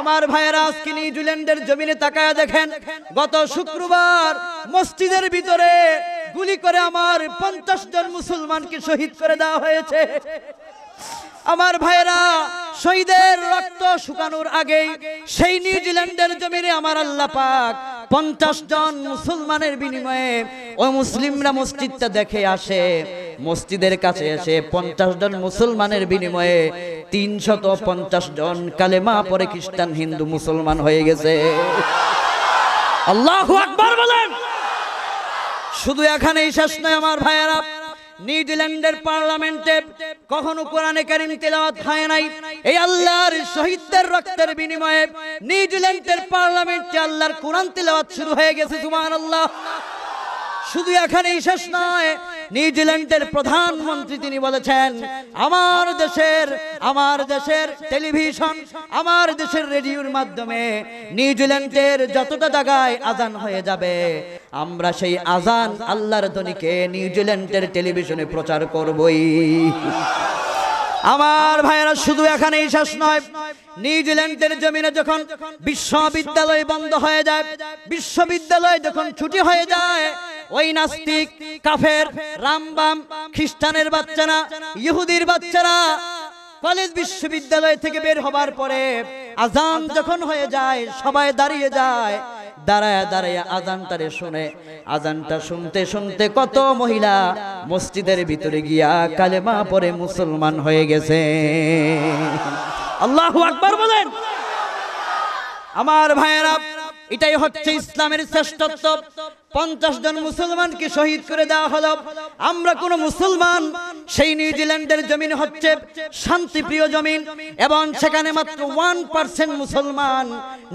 আমার ভাইয়েরা আজকে নিউজিল্যান্ডের জমিনে তাকায় দেখেন, গত শুক্রবার মসজিদের ভিতরে গুলি করে আমার পঞ্চাশ জন মুসলমানকে শহীদ করে দেওয়া হয়েছে। আমার ভাইয়েরা, শহীদের রক্ত শুকানোর আগেই সেই নিউজিল্যান্ডের জমিনে আমার আল্লাহ পাক পঞ্চাশ জন মুসলমানের বিনিময়ে ও মুসলিমরা মসজিদটা দেখে আসে। মসজিদের কাছে এসে পঞ্চাশ জন মুসলমানের বিনিময়ে তিনশত পঞ্চাশ জন কালেমা পরে খ্রিস্টান, হিন্দু, মুসলমান হয়ে গেছে। আল্লাহু আকবার বলেন। শুধু এখানেই শেষ নয় আমার ভাইয়েরা, নিউজিল্যান্ডের পার্লামেন্টে কখনো কোরআনে কারিম তেলাওয়াত হয় নাই। এই আল্লাহর শহীদদের রক্তের বিনিময়ে নিউজিল্যান্ডের পার্লামেন্টে আল্লাহর কোরআন তেলাওয়াত শুরু হয়ে গেছে, সুবহানাল্লাহ। শুধু এখানেই শেষ নয় নিউজিল্যান্ডের প্রধানমন্ত্রী তিনি বলেছেন, আমার দেশের আমার দেশের টেলিভিশন, আমার দেশের রেডিওর মাধ্যমে নিউজিল্যান্ডের যতটা জায়গায় আজান হয়ে যাবে, আমরা সেই আজান আল্লাহর ধ্বনিকে নিউজিল্যান্ডের টেলিভিশনে প্রচার করবই। আমার ভাইয়েরা, শুধু এখানেই শেষ নয়, নিউজিল্যান্ডের জমিনে যখন বিশ্ববিদ্যালয় বন্ধ হয়ে যায়, বিশ্ববিদ্যালয় যখন ছুটি হয়ে যায় ওই নাস্তিক, কাফের, রামবাম, খ্রিস্টানের বাচ্চারা, ইহুদির বাচ্চারা, কলেজ বিশ্ববিদ্যালয় থেকে বের হবার পরে আজান যখন হয়ে যায়, সবাই দাঁড়িয়ে যায়, দাঁড়ায় দাঁড়ায় আজানটারে শুনে। আজানটা শুনতে শুনতে কত মহিলা মসজিদের ভিতরে গিয়া কালেমা পরে মুসলমান হয়ে গেছে। আল্লাহু আকবার বলেন। আমার ভাইয়েরা, এটাই হচ্ছে ইসলামের শ্রেষ্ঠত্ব। পঞ্চাশ জন মুসলমানকে শহীদ করে দেওয়া হলো। আমরা কোন মুসলমান, সেই নিউজিল্যান্ডের জমিন হচ্ছে শান্তিপ্রিয় জমিন এবং সেখানে মাত্র ওয়ান পার্সেন্ট মুসলমান,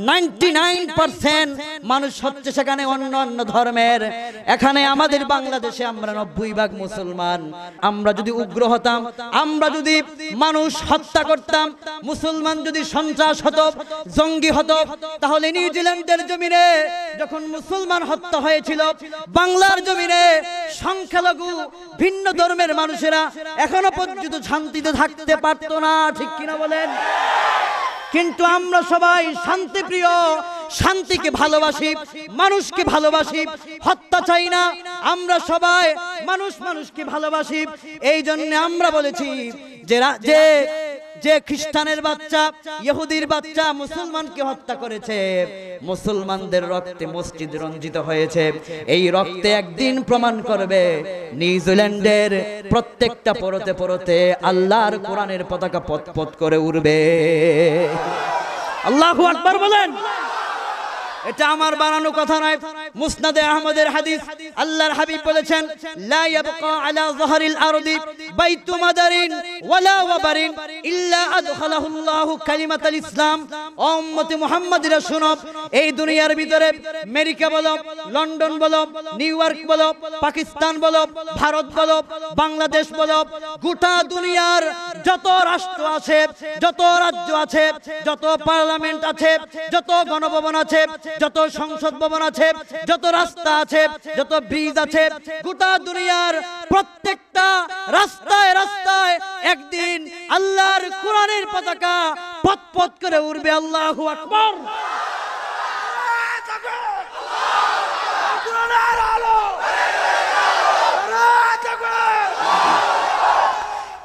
নাইনটি নাইন পার্সেন্ট মানুষ হচ্ছে সেখানে অন্য অন্য ধর্মের। এখানে আমাদের বাংলাদেশে আমরা নব্বই ভাগ মুসলমান। আমরা যদি উগ্র হতাম, আমরা যদি মানুষ হত্যা করতাম, মুসলমান যদি সন্ত্রাস হতো, জঙ্গি হতো, তাহলে নিউজিল্যান্ডের জমিনে যখন মুসলমান হত্যা হয়েছিল বাংলার জমিনে সংখ্যালঘু, ভিন্ন ধর্মের মানুষেরা এখনও পর্যন্ত শান্তিতে থাকতে পারতো না, ঠিক কিনা বলেন? কিন্তু আমরা সবাই শান্তিপ্রিয়, শান্তিকে ভালোবাসি, মানুষকে ভালোবাসি, হত্যা চাই না। আমরা সবাই মানুষ মানুষকে ভালোবাসি। এই জন্য আমরা বলেছি যে যে খ্রিস্টানের বাচ্চা, ইহুদির বাচ্চা মুসলমানকে হত্যা করেছে, মুসলমানদের রক্তে মসজিদ রঞ্জিত হয়েছে। এই রক্তে একদিন প্রমাণ করবে, নিউজিল্যান্ডের প্রত্যেকটা পরতে পরতে আল্লাহর কোরআনের পতাকা পথ পথ করে উঠবে আল্লাহ আকবার বলেন। এটা আমার বানানো কথা নয়। মুসনাদে আহমদের হাদিস আল্লাহর হাবিব বলেছেন, লা ইয়াবকা আলা যহরিল আরদি বাইতু মাদারিন ওয়ালা ওয়াবারিন ইল্লা আদখালাহু আল্লাহু কালিমাতাল ইসলাম। ও উম্মতি মুহাম্মাদিরা শুনো এই দুনিয়ার ভিতরে আমেরিকা বলো, লন্ডন বলো, নিউ ইয়র্ক বলো, পাকিস্তান বলো, ভারত বলো, বাংলাদেশ বলো, গোটা দুনিয়ার যত রাষ্ট্র আছে, যত রাজ্য আছে, যত পার্লামেন্ট আছে, যত গণভবন আছে, যত সংসদ ভবন আছে, যত রাস্তা আছে, যত ব্রিজ আছে, গোটা দুনিয়ার প্রত্যেকটা রাস্তায় রাস্তায় একদিন আল্লাহর কোরআনের পতাকা পথ পথ করে উড়বে, আল্লাহু আকবার।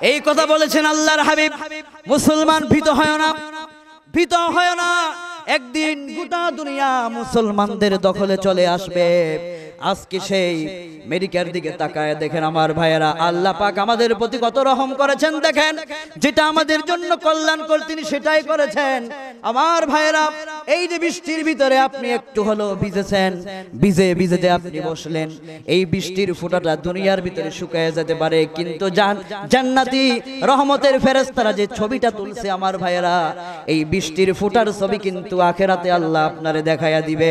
এই কথা বলেছেন আল্লাহর হাবিব। মুসলমান ভীত হয় না। ভীত হয় না। একদিন গোটা দুনিয়া মুসলমানদের দখলে চলে আসবে। আজকে সেই আমেরিকার দিকে তাকায় দেখেন আমার ভাইয়েরা, আল্লাহ পাক আমাদের প্রতি কত রহম করেছেন দেখেন, যেটা আমাদের জন্য কল্যাণ কল্যাণকর তিনি সেটাই করেছেন। আমার ভাইয়েরা, এই যে বৃষ্টির ভিতরে আপনি একটু হলো ভিজেছেন, ভিজে ভিজে যে আপনি বসলেন, এই বৃষ্টির ফোঁটাটা দুনিয়ার ভিতরে শুকায় যেতে পারে, কিন্তু জান, জান্নাতি রহমতের ফেরেশতারা যে ছবিটা তুলছে আমার ভাইয়েরা, এই বৃষ্টির ফোঁটার ছবি কিন্তু আখেরাতে আল্লাহ আপনারে দেখায়া দিবে।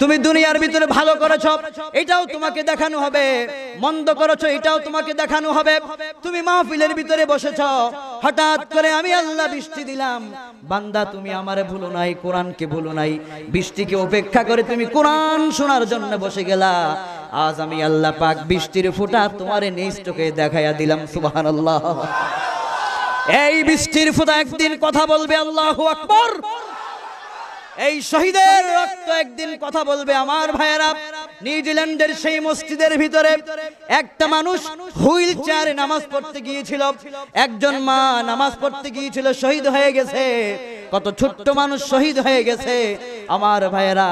তুমি দুনিয়ার ভিতরে ভালো করেছ, এটাও তোমাকে দেখানো হবে। মন্দ করেছ, এটাও তোমাকে দেখানো হবে। তুমি মাহফিলের ভিতরে বসেছ। হঠাৎ করে আমি আল্লাহ বৃষ্টি দিলাম। বান্দা, তুমি আমারে ভুলো নাই, কোরআনকে ভুলো নাই। বৃষ্টিকে উপেক্ষা করে তুমি কোরআন শোনার জন্য বসে গেলা। আজ আমি আল্লাহ পাক বৃষ্টির ফোঁটা তোমারে নিজ দেখাইয়া দিলাম, সুবহানাল্লাহ। এই বৃষ্টির ফোঁটা একদিন কথা বলবে আল্লাহ আকবর। এই শহীদের রক্ত একদিন কথা বলবে আমার ভাইয়েরা। নিউজিল্যান্ডের সেই মসজিদের ভিতরে একটা মানুষ হুইল চেয়ারে নামাজ পড়তে গিয়েছিল। একজন মা নামাজ পড়তে গিয়েছিল শহীদ হয়ে গেছে। কত ছোট্ট মানুষ শহীদ হয়ে গেছে। আমার ভাইয়েরা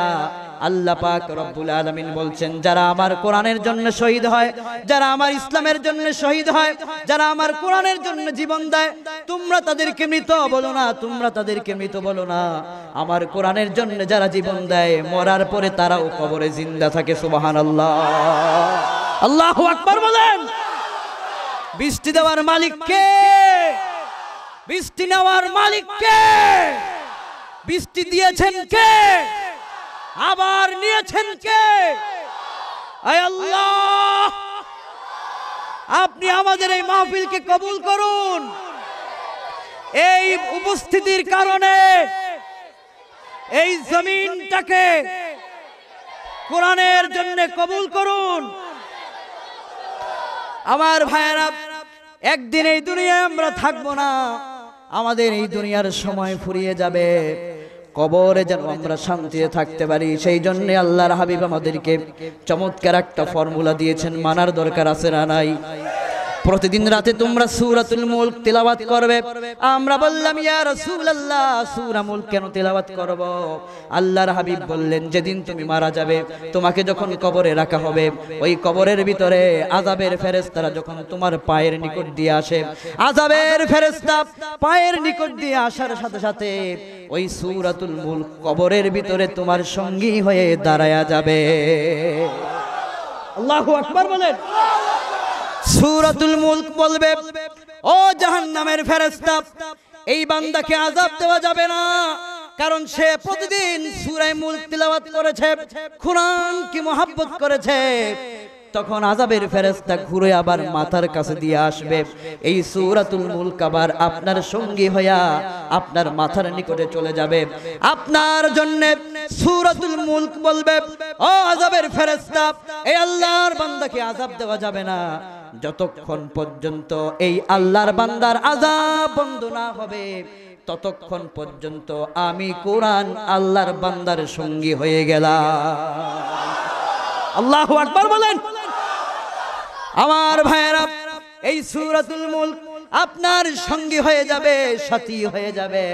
আল্লাহ পাক রব্বুল আলামিন বলছেন, যারা আমার কোরআনের জন্য শহীদ হয়, যারা আমার ইসলামের জন্য শহীদ হয়, যারা আমার কোরআনের জন্য জীবন দেয়, তোমরা তাদেরকে মৃত বলো না, তোমরা তাদেরকে মৃত বলো না। আমার কোরআনের জন্য যারা জীবন দেয়, মরার পরে তারাও কবরে জিন্দা থাকে সুবাহান আল্লাহ আল্লাহ আকবর বলেন। বৃষ্টি দেওয়ার মালিক কে? বৃষ্টি নেওয়ার মালিক কে? বৃষ্টি দিয়েছেন কে? আবার নিয়েছেন কে? আল্লাহ! আপনি আমাদের এই মাহফিলকে কবুল করুন। এই উপস্থিতির কারণে এই জমিনটাকে কোরআনের জন্য কবুল করুন। আমার ভাইয়েরা, একদিন এই দুনিয়ায় আমরা থাকব না, আমাদের এই দুনিয়ার সময় ফুরিয়ে যাবে। কবরে যেন আমরা শান্তিতে থাকতে পারি। সেই জন্য আল্লাহর হাবিব আমাদেরকে চমৎকার একটা ফর্মুলা দিয়েছেন, মানার দরকার আছে না নাই? প্রতিদিন রাতে তোমরা সূরাতুল মুলক তেলাওয়াত করবে। আমরা বললাম, ইয়া রাসূলুল্লাহ, সূরা মুলক কেন তেলাওয়াত করব? আল্লাহর হাবিব বললেন, যেদিন তুমি মারা যাবে, তোমাকে যখন কবরে রাখা হবে, ওই কবরের ভিতরে আযাবের ফেরেশতারা যখন তোমার পায়ের নিকট দিয়ে আসে, আযাবের ফেরেশতা পায়ের নিকট দিয়ে আসার সাথে সাথে ওই সূরাতুল মুলক কবরের ভিতরে তোমার সঙ্গী হয়ে দাঁড়ায়া যাবে। আল্লাহু আকবার বলেন। সূরাতুল মুলক বলবে, ও জাহান্নামের ফেরেশতা, এই বান্দাকে আযাব দেওয়া যাবে না। কারণ সে প্রতিদিন সূরায়ে মুলক তিলাওয়াত করেছে, কুরআন কি মহব্বত করেছে। তখন আজাবের ফেরেশতা ঘুরে আবার মাথার কাছে দিয়ে আসবে, এই সূরাতুল মুলক আবার আপনার সঙ্গী হইয়া আপনার মাথার নিকটে চলে যাবে। আপনার জন্য সূরাতুল মুলক বলবে, ও আজাবের ফেরেশতা, এই আল্লাহর বান্দাকে আযাব দেওয়া যাবে না। যতক্ষণ পর্যন্ত এই আল্লাহর বান্দার আযাব বন্ধ না হবে, ততক্ষণ পর্যন্ত আমি কোরআন আল্লাহর বান্দার সঙ্গী হয়ে গেলাম। আল্লাহ আকবার বলেন। আমার ভাইয়েরা, এই সূরাতুল মুলক আপনার সঙ্গী হয়ে যাবে, সাথী হয়ে যাবে।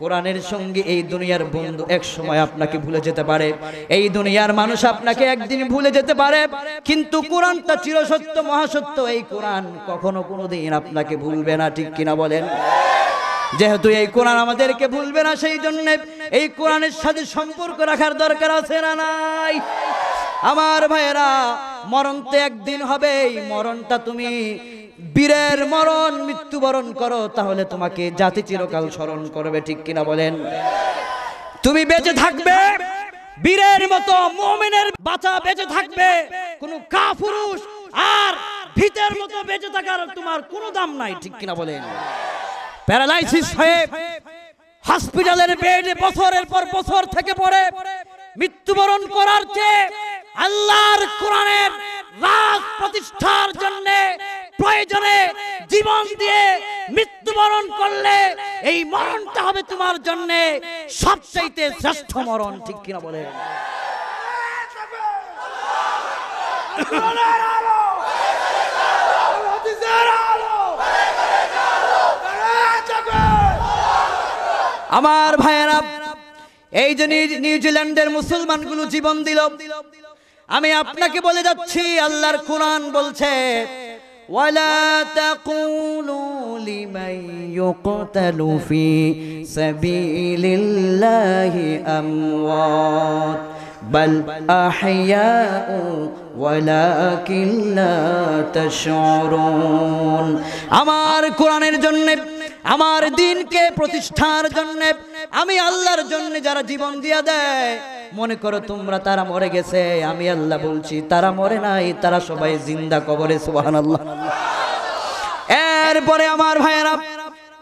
কোরআনের সঙ্গে এই দুনিয়ার বন্ধু এক সময় আপনাকে ভুলে যেতে পারে। এই দুনিয়ার মানুষ আপনাকে একদিন ভুলে যেতে পারে, কিন্তু কোরআনটা চিরসত্য, মহাসত্য, এই কোরআন কখনো কোনোদিন আপনাকে ভুলবে না, ঠিক কিনা বলেন? যেহেতু এই কোরআন আমাদেরকে ভুলবে না, সেই জন্য এই কোরআনের সাথে সম্পর্ক রাখার দরকার আছে না নাই? আমার ভাইয়েরা, মরণ তো একদিন হবে এই মরণটা তুমি বীরের মরণ, মৃত্যুবরণ করো, তাহলে তোমাকে জাতি চিরকাল স্মরণ করবে, ঠিক কিনা বলেন? তুমি বেঁচে থাকবে, বীরের মতো মোমেনের বাঁচা বেঁচে থাকবে, কোনো কাপুরুষ আর ভিতের মতো বেঁচে থাকার তোমার কোনো দাম নাই, ঠিক কিনা বলেন? প্যারালাইসিস হয়ে হসপিটালের বেডে বছরের পর বছর থেকে পড়ে, মৃত্যুবরণ করার চেয়ে আল্লাহর কোরআনের রাজ প্রতিষ্ঠার জন্য প্রয়োজনে জীবন দিয়ে মৃত্যুবরণ করলে এই মরণটা হবে তোমার জন্য সবচাইতে শ্রেষ্ঠ মরণ, ঠিক কিনা বলে আমার ভাইয়েরা, এই যে নিউ- নিউজিল্যান্ডের মুসলমানগুলো জীবন দিল, আমি আপনাকে বলে যাচ্ছি, আল্লাহর কোরআন বলছে ولا تقولوا لمن يقتل في سبيل الله أموات بل أحياء ولكن لا تشعرون আমার কোরআনের জন্য আমার দিনকে প্রতিষ্ঠার জন্য আমি আল্লাহর জন্য যারা জীবন দিয়া দেয় মনে করো তোমরা তারা মরে গেছে আমি আল্লাহ বলছি তারা মরে নাই তারা সবাই জিন্দা কবরে সুবহানাল্লাহ এরপরে আমার ভাইয়েরা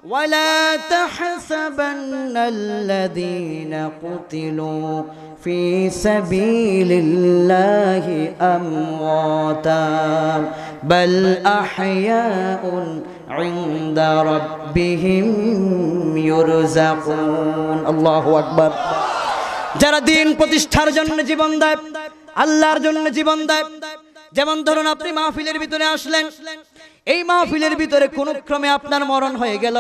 ولا تحسبن الذين قتلوا في سبيل الله أمواتا بل أحياء عند ربهم يرزقون الله أكبر যারা দিন প্রতিষ্ঠার জন্য জীবন দেয়, আল্লাহর জন্য জীবন দেয়, যেমন ধরুন আপনি মাহফিলের ভিতরে আসলেন, এই মাহফিলের ভিতরে কোন ক্রমে আপনার মরণ হয়ে গেল।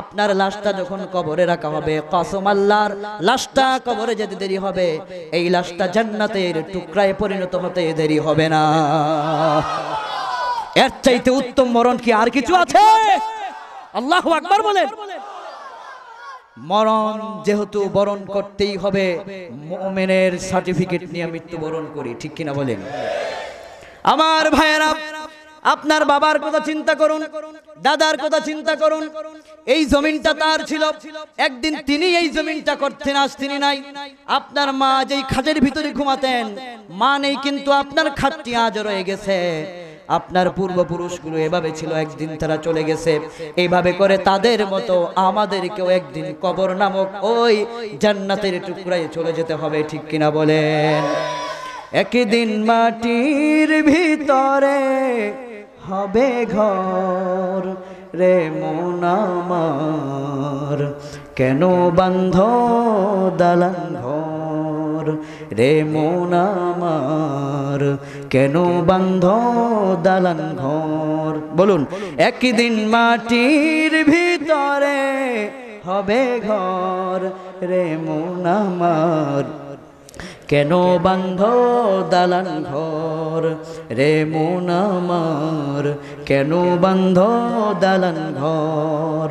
আপনার লাশটা যখন কবরে রাখা হবে, কসম আল্লাহর লাশটা কবরে যেতে দেরি হবে, এই লাশটা জান্নাতের টুকরায় পরিণত হতে দেরি হবে না। এর চাইতে উত্তম মরণ কি আর কিছু আছে? আল্লাহ আকবার বলেন। মরণ যেহেতু বরণ করতেই হবে, মোমেনের সার্টিফিকেট নিয়ে মৃত্যুবরণ করি, ঠিক কিনা বলেন? আমার ভাইয়েরা, আপনার বাবার কথা চিন্তা করুন, দাদার কথা চিন্তা করুন, এই জমিনটা তার ছিল, একদিন তিনি এই জমিনটা করতেন, আজ তিনি নাই। আপনার মা যেই খাটের ভিতরে ঘুমাতেন, মা নেই, কিন্তু আপনার খাটটি আজ রয়ে গেছে। আপনার পূর্বপুরুষগুলো এভাবে ছিল, একদিন তারা চলে গেছে। এইভাবে করে তাদের মতো আমাদেরকেও একদিন কবর নামক ওই জান্নাতের টুকরায় চলে যেতে হবে, ঠিক কিনা বলেন? একদিন মাটির ভিতরে হবে ঘর রে মন আমার। কেন বান্ধ দালান ঘর রে মন আমার। কেন বান্ধ দালান ঘর? বলুন একদিন মাটির ভিতরে হবে ঘর, রে মন আমার। কেন বান্ধ দালান ঘর, রে মন আমার। কেন বান্ধ দালান ঘর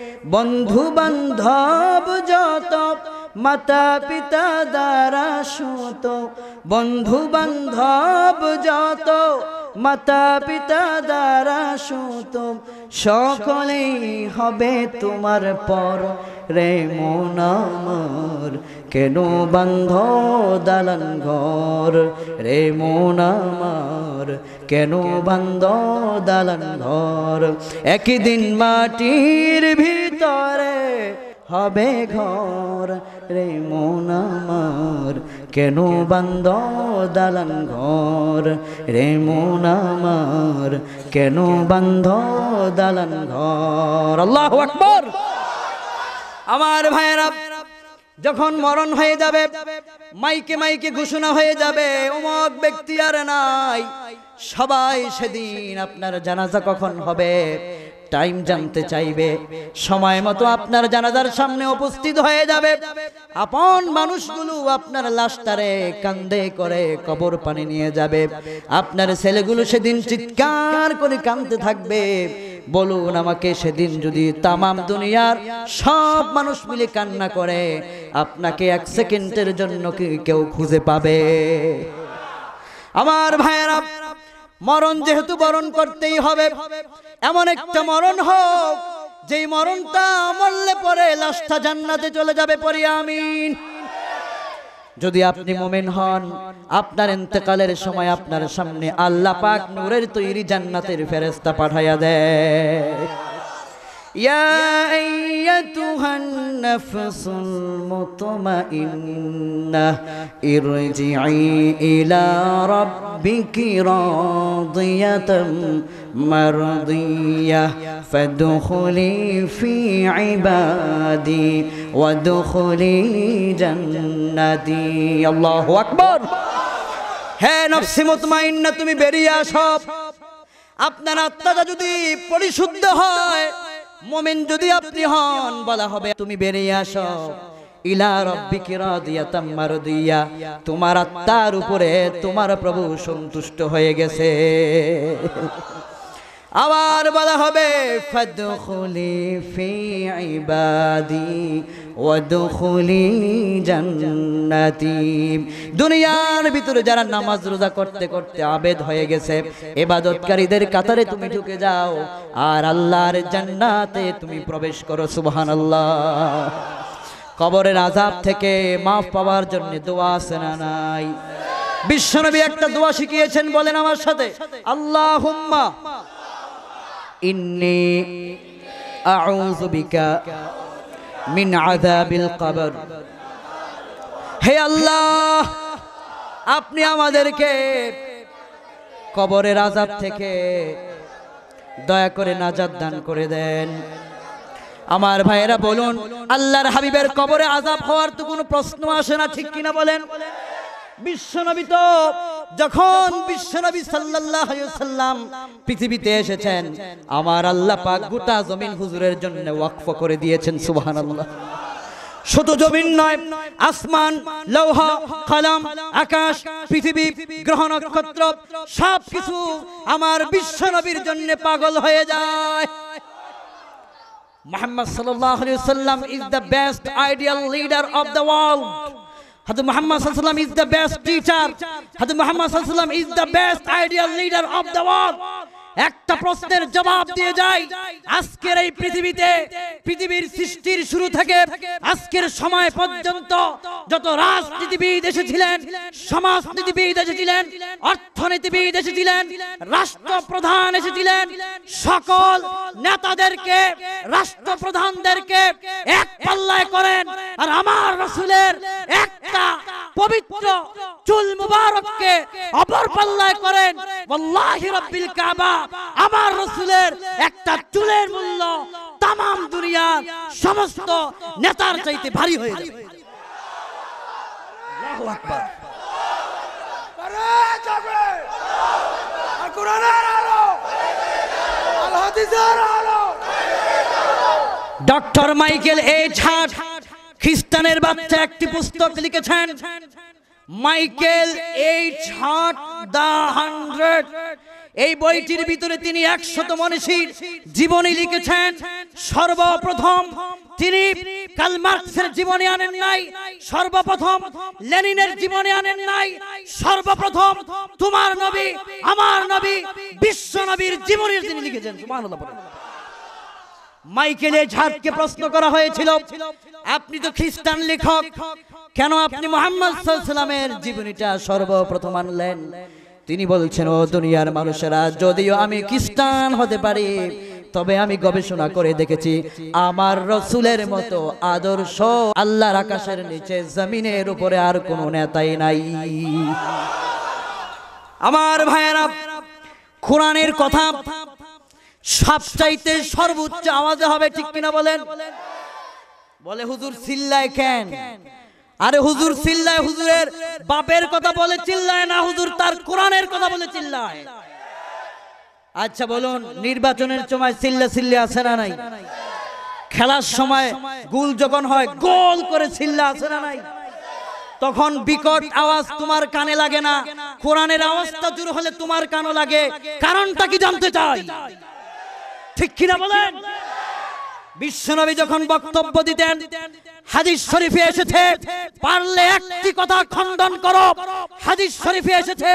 বন্ধু বান্ধব যত মাতা পিতা দ্বারা সুত। বন্ধু বান্ধব যত মাতা পিতা দ্বারা সুত। সকলেই হবে তোমার পর। রে মন আমার, কেন বান্ধ দালান ঘর? রে মন কেন বান্ধ দালান ঘর? একদিন মাটির ভিতরে হবে ঘর। রে মন কেন বান্ধ দালান ঘর? রে মন কেন বান্ধ দালান ঘর? আল্লাহ আকবর! আমার ভাইয়েরা, যখন মরণ হয়ে যাবে, মাইকে মাইকে ঘোষণা হয়ে যাবে অমক ব্যক্তি আর নাই, সবাই সেদিন আপনার জানাজা কখন হবে? টাইম জানতে চাইবে। সময় মতো আপনার জানাজার সামনে উপস্থিত হয়ে যাবে। আপন মানুষগুলো আপনার লাশটারে কান্দে করে কবর পানি নিয়ে যাবে। আপনার ছেলেগুলো সেদিন চিৎকার করে কান্দতে থাকবে। বলুন আমাকে সেদিন যদি তামাম দুনিয়ার সব মানুষ মিলে কান্না করে, আপনাকে এক সেকেন্ডের জন্য কেউ খুঁজে পাবে? আমার ভাইয়েরা মরণ যেহেতু বরণ করতেই হবে, এমন একটা মরণ হোক, যেই মরণটা মরলে পরে লাশটা জান্নাতে চলে যাবে পরে, আমিন। যদি আপনি মোমেন হন, আপনার ইন্তেকালের সময় আপনার সামনে আল্লাহ পাক নূরের তৈরি জান্নাতের ফেরেস্তা পাঠাইয়া দেয়। يا أيتها النفس المطمئنة ارجعي إلى ربك راضية مرضية فادخلي في عبادي وادخلي جنتي الله أكبر হে নফসি মুতমাইন্না তুমি বেরিয়ে আসো আপনার আত্মাটা যদি পরিশুদ্ধ হয় মোমেন যদি আপনি হন, বলা হবে তুমি বেরিয়ে আসো। তোমার আত্মার উপরে তোমার প্রভু সন্তুষ্ট হয়ে গেছে। আবার বলা হবে, ফাদখুলি ফি ইবাদি ওয়াদখুলি জান্নাতি। দুনিয়ার ভিতরে যারা নামাজ রোজা করতে করতে আবেদ হয়ে গেছে, ইবাদতকারীদের কাতারে তুমি ঢুকে যাও, আর আল্লাহর জান্নাতে তুমি প্রবেশ করো, সুবহানাল্লাহ। কবরের আজাব থেকে মাফ পাওয়ার জন্য দোয়া আছে না নাই? বিশ্বনবী একটা দোয়া শিখিয়েছেন, বলেন আমার সাথে, আল্লাহুম্মা ইন্নি আউযু বিকা মিন আযাবিল কবর। হে আল্লাহ, আপনি আমাদেরকে কবরের আযাব থেকে দয়া করে নাজাত দান করে দেন। আমার ভাইয়েরা বলুন, আল্লাহর হাবিবের কবরে আজাব হওয়ার তো কোনো প্রশ্ন আসে না, ঠিক কিনা বলেন? বিশ্বনবী তো যখন বিশ্বনবী সাল্লাম পৃথিবীতে এসেছেন, আমার আল্লাহ পাক গোটা জমিন হুজুরের জন্য ওয়াকফ করে দিয়েছেন, সুবহানাল্লাহ। শুধু জমিন নয়, আসমান, লৌহ, কলম, আকাশ, পৃথিবী, গ্রহ নক্ষত্র সব কিছু আমার বিশ্বনবীর জন্য পাগল হয়ে যায়। Muhammad sallallahu alaihi the best the leader ideal the of Hadith Muhammad is the best teacher. Hadith Muhammad is the best ideal leader of the world. একটা প্রশ্নের জবাব দিয়ে যায়। আজকের এই পৃথিবীতে পৃথিবীর সৃষ্টির শুরু থেকে আজকের সময় পর্যন্ত যত রাজনীতিবিদ এসেছিলেন, সমাজনীতিবিদ এসেছিলেন, অর্থনীতিবিদ এসেছিলেন, রাষ্ট্রপ্রধান এসেছিলেন, সকল নেতাদেরকে, রাষ্ট্রপ্রধানদেরকে এক পাল্লায় করেন। আর আমার রসুলের একটা পবিত্র চুল মুবারককে অপর পাল্লায় করেন। ওয়াল্লাহি রাব্বিল কাবা। আমার রসুলের একটা চুলের মূল্য তামাম দুনিয়ার সমস্ত নেতার চাইতে ভারী হয়ে যাবে। আল্লাহু আকবার। ডক্টর মাইকেল এইচ হার্ট খ্রিস্টানের বাচ্চা একটি পুস্তক লিখেছেন, Michael H Hart the hundred এই বইটির ভিতরে তিনি একশত মনীষীর জীবনী লিখেছেন, সর্বপ্রথম তিনি কাল মার্কসের জীবনী আনেন নাই, সর্বপ্রথম লেনিনের জীবনী আনেন নাই, সর্বপ্রথম তোমার নবী, আমার নবী, বিশ্ব নবীর জীবনীর তিনি লিখেছেন। মাইকেলে ঝাটকে প্রশ্ন করা হয়েছিল আপনি তো খ্রিস্টান লেখক। কেন আপনি মোহাম্মদ সাল্লামের জীবনীটা সর্বপ্রথম আনলেন? তিনি বলছেন, ও দুনিয়ার মানুষেরা, যদিও আমি খ্রিস্টান হতে পারি, তবে আমি গবেষণা করে দেখেছি, আমার রসুলের মতো আদর্শ আল্লাহর আকাশের নিচে জমিনের উপরে আর কোনো নেতাই নাই। আমার ভাইয়েরা, কোরআনের কথা সবচাইতে সর্বোচ্চ আওয়াজে হবে ঠিক কিনা বলেন? বলে হুজুর চিল্লায় কেন? আরে হুজুর চিল্লায় হুজুরের বাপের কথা বলে চিল্লায় না হুজুর তার কোরআনের কথা বলে চিল্লায়। আচ্ছা বলুন নির্বাচনের সময় চিল্লা চিল্লে আছে না নাই? খেলার সময় গুল যখন হয় গোল করে চিল্লা আছে না নাই? তখন বিকট আওয়াজ তোমার কানে লাগে না। কোরআনের আওয়াজটা জোর হলে তোমার কানও লাগে। কারণটা কি জানতে চাই? ঠিক কিনা বলেন? বিশ্বনবী যখন বক্তব্য দিতেন, হাদিস শরীফে এসেছে, পারলে একটি কথা খণ্ডন করো। হাদিস শরীফে এসেছে,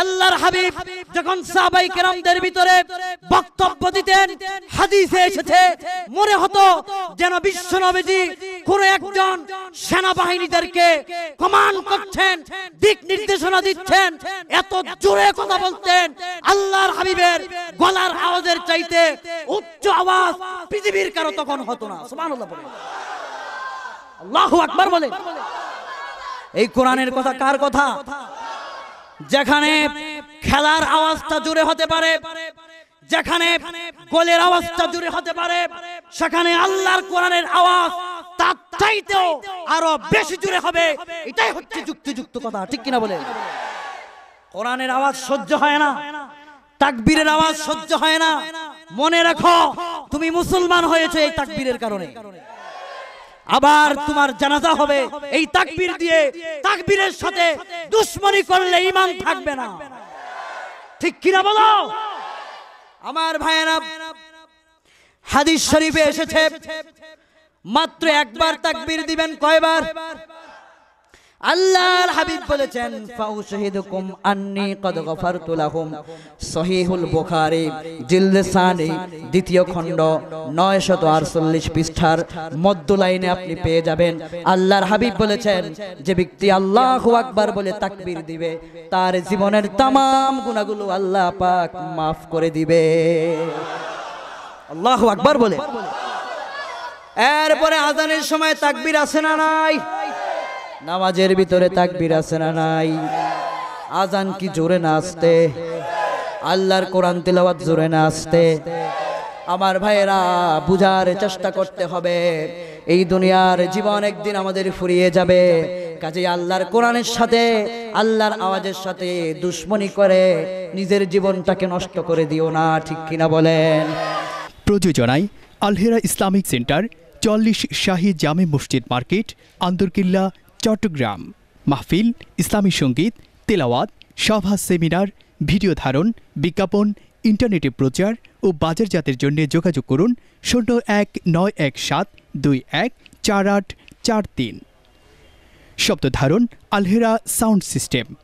আল্লাহর হাবিব যখন সাহাবাই কেরামদের ভিতরে বক্তব্য দিতেন, হাদিসে এসেছে, মনে হতো যেন বিশ্বনবীজি কোন একজন সেনাবাহিনীদেরকে কমান্ড করছেন, দিক নির্দেশনা দিচ্ছেন, এত জোরে কথা বলতেন। আল্লাহর হাবিবের গলার আওয়াজের চাইতে উচ্চ আওয়াজ পৃথিবীর কারও তখন হতো না। সুবহানাল্লাহ বলে আল্লাহু আকবার বলে এই কোরআনের কথা কার কথা? যেখানে খেলার আওয়াজটা জোরে হতে পারে যেখানে গোলের আওয়াজটা জোরে হতে পারে সেখানে আল্লাহর কোরআনের আওয়াজ তার চাইতেও আরও বেশি জোরে হবে। এটাই হচ্ছে যুক্তিযুক্ত কথা ঠিক কিনা বলে কোরআনের আওয়াজ সহ্য হয় না তাকবীরের আওয়াজ সহ্য হয় না। মনে রাখো তুমি মুসলমান হয়েছে এই তাকবীরের কারণে। আবার তোমার জানাজা হবে এই তাকবীর দিয়ে তাকবীরের সাথে দুশ্মনী করলে ঈমান থাকবে না। ঠিক কিনা বলো? আমার ভাইয়েরা হাদিস শরীফে এসেছে মাত্র একবার তাকবীর দিবেন কয়বার? আল্লাহর হাবিব বলেছেন ফাউ শাহিদুকুম আন্নি কদ গফারতু লাহুম। সহিহুল বুখারী জিলদ সানি দ্বিতীয় খণ্ড 948 পৃষ্ঠার মধ্য লাইনে আপনি পেয়ে যাবেন। আল্লাহর হাবিব বলেছেন যে ব্যক্তি আল্লাহু আকবার বলে তাকবীর দিবে তার জীবনের তামাম গুনাহগুলো আল্লাহ পাক মাফ করে দিবে। আল্লাহু আকবার বলে। এরপরে আজানের সময় তাকবীর আছে না নাই? নামাজের ভিতরে তাকবীর আছে না নাই? আজান কি জোরে না আসতে? আল্লাহর কোরআন তেলাওয়াত জোরে না আসতে? আমার ভাইয়েরা, বুঝার চেষ্টা করতে হবে। এই দুনিয়ার জীবন একদিন আমাদের ফুরিয়ে যাবে। কাজে আল্লাহর কোরআনের সাথে, আল্লাহর আওয়াজের সাথে দুশ্মনী করে নিজের জীবনটাকে নষ্ট করে দিও না, ঠিক কিনা বলেন? প্রযোজনায় আলহেরা ইসলামিক সেন্টার, চল্লিশ শাহী জামে মসজিদ মার্কেট, আন্দরকিল্লা চট্টগ্রাম। মাহফিল, ইসলামী সংগীত, তেলাওয়াত, সভা, সেমিনার, ভিডিও ধারণ, বিজ্ঞাপন ইন্টারনেটে প্রচার ও বাজারজাতের জন্য যোগাযোগ করুন শূন্য এক নয় এক সাত দুই এক চার আট চার তিন। শব্দ ধারণ, আলহেরা সাউন্ড সিস্টেম।